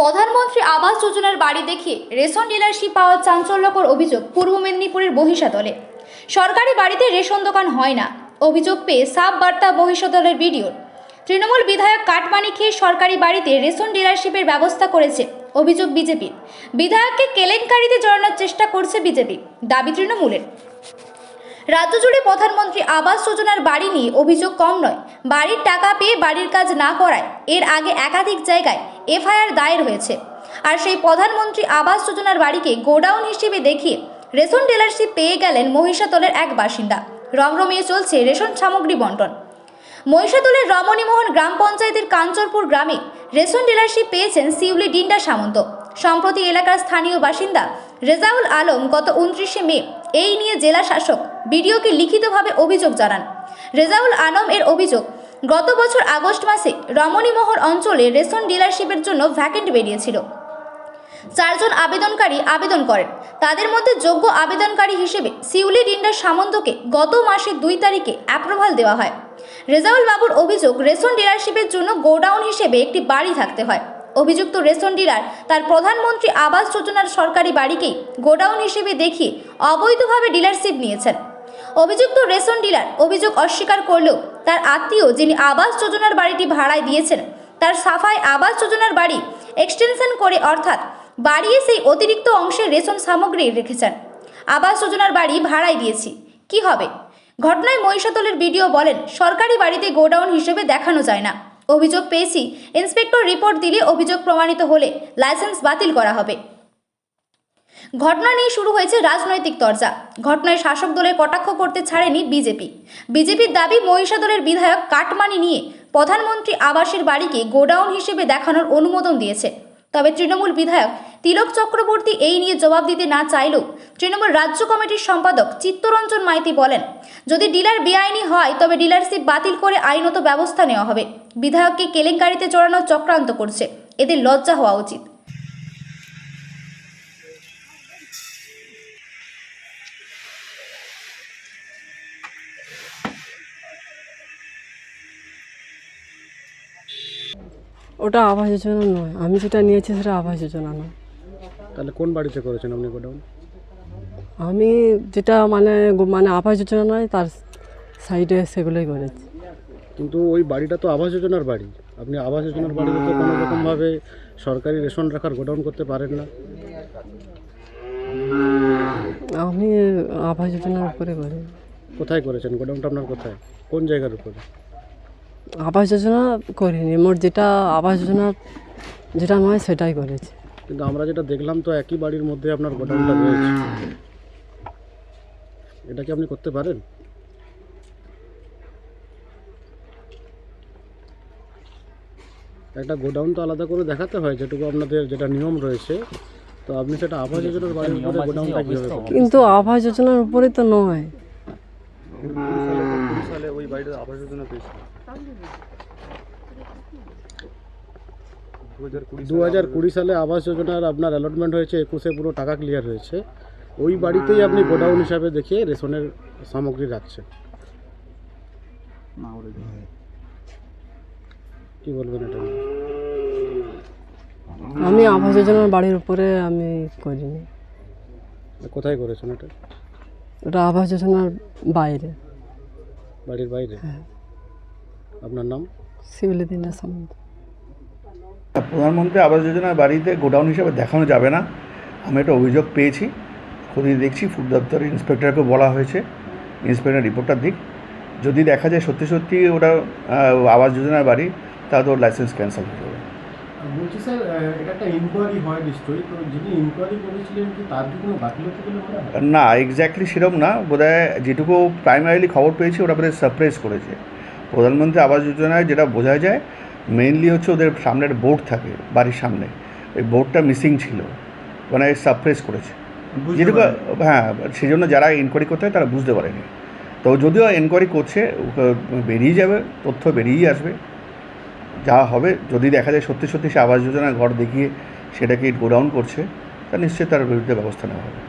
প্রধানমন্ত্রী আবাস যোজনার বাড়ি দেখিয়ে রেশন ডিলারশিপ পাওয়ার চাঞ্চল্যকর অভিযোগ পূর্ব মেদিনীপুরের মহিষাদলে সরকারি বাড়িতে রেশন দোকান হয় না। অভিযোগ পেয়ে সাব বার্তা মহিষাদলের ভিডিওর তৃণমূল বিধায়ক কাটমানি খেয়ে সরকারি বাড়িতে রেশন ডিলারশিপের ব্যবস্থা করেছে অভিযোগ বিজেপির বিধায়ককে কেলেঙ্কারিতে জড়ানোর চেষ্টা করছে বিজেপি, দাবি তৃণমূলের। রাজ্য জুড়ে প্রধানমন্ত্রী আবাস যোজনার বাড়ি নিয়ে অভিযোগ কম নয়। বাড়ির টাকা পেয়ে বাড়ির কাজ না করায় এর আগে একাধিক জায়গায় এফআইআর দায়ের হয়েছে। আর সেই প্রধানমন্ত্রী আবাস যোজনার বাড়িকে গোডাউন হিসেবে দেখিয়ে রেশন ডিলারশিপ পেয়ে গেলেন মহিষাতলের এক বাসিন্দা। রমরমিয়ে চলছে রেশন সামগ্রী বন্টন। মহিষাতলের রমণীমোহন গ্রাম পঞ্চায়েতের কাঞ্চরপুর গ্রামে রেশন ডিলারশিপ পেয়েছেন শিউলি ডিন্ডা সামন্ত। সম্প্রতি এলাকার স্থানীয় বাসিন্দা রেজাউল আলম গত উনত্রিশে মে এই নিয়ে জেলা শাসক বিডিওকে লিখিতভাবে অভিযোগ জানান। রেজাউল আলম এর অভিযোগ গত বছর আগস্ট মাসে রমণীমোহন অঞ্চলে রেশন ডিলারশিপের জন্য ভ্যাকেন্ট বেরিয়েছিল। চারজন আবেদনকারী আবেদন করেন। তাদের মধ্যে যোগ্য আবেদনকারী হিসেবে সিউলি ডিন্ডার সামন্তকে গত মাসের দুই তারিখে অ্যাপ্রুভাল দেওয়া হয়। রেজাউল বাবুর অভিযোগ, রেশন ডিলারশিপের জন্য গোডাউন হিসেবে একটি বাড়ি থাকতে হয়। অভিযুক্ত রেশন ডিলার তার প্রধানমন্ত্রী আবাস যোজনার সরকারি বাড়িকেই গোডাউন হিসেবে দেখিয়ে অবৈধভাবে ডিলারশিপ নিয়েছেন। অভিযুক্ত রেশন ডিলার অভিযোগ অস্বীকার করলেও তার আত্মীয় যিনি আবাস যোজনার বাড়িটি ভাড়ায় দিয়েছেন, তার সাফাই আবাস যোজনার বাড়ি এক্সটেনশন করে অর্থাৎ বাড়িয়ে সেই অতিরিক্ত অংশের রেশন সামগ্রী রেখেছেন। আবাস যোজনার বাড়ি ভাড়ায় দিয়েছি। কি হবে? ঘটনায় মহিষাতলের ভিডিও বলেন, সরকারি বাড়িতে গোডাউন হিসেবে দেখানো যায় না। অভিযোগ পেয়েছি। ইন্সপেক্টর রিপোর্ট দিলে অভিযোগ প্রমাণিত হলে লাইসেন্স বাতিল করা হবে। ঘটনা নিয়ে শুরু হয়েছে রাজনৈতিক তরজা। ঘটনায় শাসক দলের কটাক্ষ করতে ছাড়েনি বিজেপি। বিজেপির দাবি মহিষাদলের বিধায়ক কাটমানি নিয়ে প্রধানমন্ত্রী আবাসের বাড়িকে গোডাউন হিসেবে দেখানোর অনুমোদন দিয়েছে। তবে তৃণমূল বিধায়ক তিলক চক্রবর্তী এই নিয়ে জবাব দিতে না চাইলেও তৃণমূল রাজ্য কমিটির সম্পাদক চিত্তরঞ্জন মাইতি বলেন, যদি ডিলার বেআইনি হয়, তবে ডিলারশিপ বাতিল করে আইনত ব্যবস্থা নেওয়া হবে। বিধায়ককে কেলেঙ্কারিতে চড়ানোর চক্রান্ত করছে। এদের লজ্জা হওয়া উচিত। ওটা আবাস যোজনা নয়। আমি যেটা নিয়েছি সেটা আবাস যোজনা নয়। তাহলে কোন বাড়িতে করেছেন আপনি গোডাউন? আমি যেটা মানে মানে আবাস যোজনা নয় তার সাইডে সেগুলোই করেছি। কিন্তু ওই বাড়িটা তো আবাস যোজনার বাড়ি। আপনি আবাস যোজনার বাড়িতে তো কোনো রকমভাবে সরকারি রেশন রাখার গোডাউন করতে পারেন না। আমি আবাস যোজনার উপরে করি। কোথায় করেছেন? গোডাউনটা আপনার কোথায়? কোন জায়গার উপরে? আবাস যোজনা করিনি। মোট যেটা আবাস যোজনা যেটা নয় সেটাই করেছি। কিন্তু আমরা যেটা দেখলাম তো একই বাড়ির মধ্যে আপনার গোডাউনটা রয়েছে। এটা কি আপনি করতে পারেন? একটা গোডাউন তো আলাদা করে দেখাতে হয় যেটুকু আপনাদের যেটা নিয়ম রয়েছে। তো আপনি সেটা আবাস যোজনার বাড়ির উপরে গোডাউনটা কীভাবে কিন্তু আবাস যোজনার উপরে তো নয়। সালে ওই বাড়িটা আবাস যোজনা পেয়েছে? দু হাজার কুড়ি সালে আবাস যোজনার আপনার অ্যালটমেন্ট হয়েছে একুশে পুরো টাকা ক্লিয়ার হয়েছে। ওই বাড়িতেই আপনি গোডাউন হিসাবে দেখিয়ে রেশনের সামগ্রী রাখছেন। কি বলবেন এটা আমি আবাস যোজনার বাড়ির উপরে আমি করিনি। কোথায় করেছেন এটা? ওটা আবাস যোজনার বাইরে। বাড়ির বাইরে? আপনার নাম? শিউলি সামন্ত প্রধানমন্ত্রী আবাস যোজনার বাড়িতে গোডাউন হিসাবে দেখানো যাবে না। আমি একটা অভিযোগ পেয়েছি। খতিয়ে দেখছি ফুড দপ্তরের ইন্সপেক্টরকে বলা হয়েছে। ইন্সপেক্টর রিপোর্টটা দিক। যদি দেখা যায় সত্যি সত্যি ওটা আবাস যোজনার বাড়ি তাহলে ওর লাইসেন্স ক্যান্সেল হয়ে যাবে। বলছি স্যার এটা একটা ইনকোয়ারি হয় নিশ্চয়ই। তো যিনি ইনকোয়ারি করেছিলেন কি তার কি কোনো গাফিলতি বলে না এক্স্যাক্টলি সেরকম না। বোধহয় যেটুকু প্রাইমারিলি খবর পেয়েছি ওটা বোধহয় সারপ্রাইজ করেছে। প্রধানমন্ত্রী আবাস যোজনায় যেটা বোঝা যায় মেইনলি হচ্ছে ওদের সামনে একটা বোর্ড থাকে বাড়ির সামনে। ওই বোর্ডটা মিসিং ছিল। মানে সারপ্রাইজ করেছে। যেটুকু হ্যাঁ সেই জন্য যারা এনকোয়ারি করতে হয় তারা বুঝতে পারেনি। তো যদিও এনকোয়ারি করছে বেরিয়ে যাবে তথ্য বেরিয়েই আসবে। যা হবে যদি দেখা যায় সত্যি সত্যি সে আবাস যোজনার ঘর দেখিয়ে সেটাকে গোডাউন করছে তা নিশ্চয়ই তার বিরুদ্ধে ব্যবস্থা নেওয়া হবে।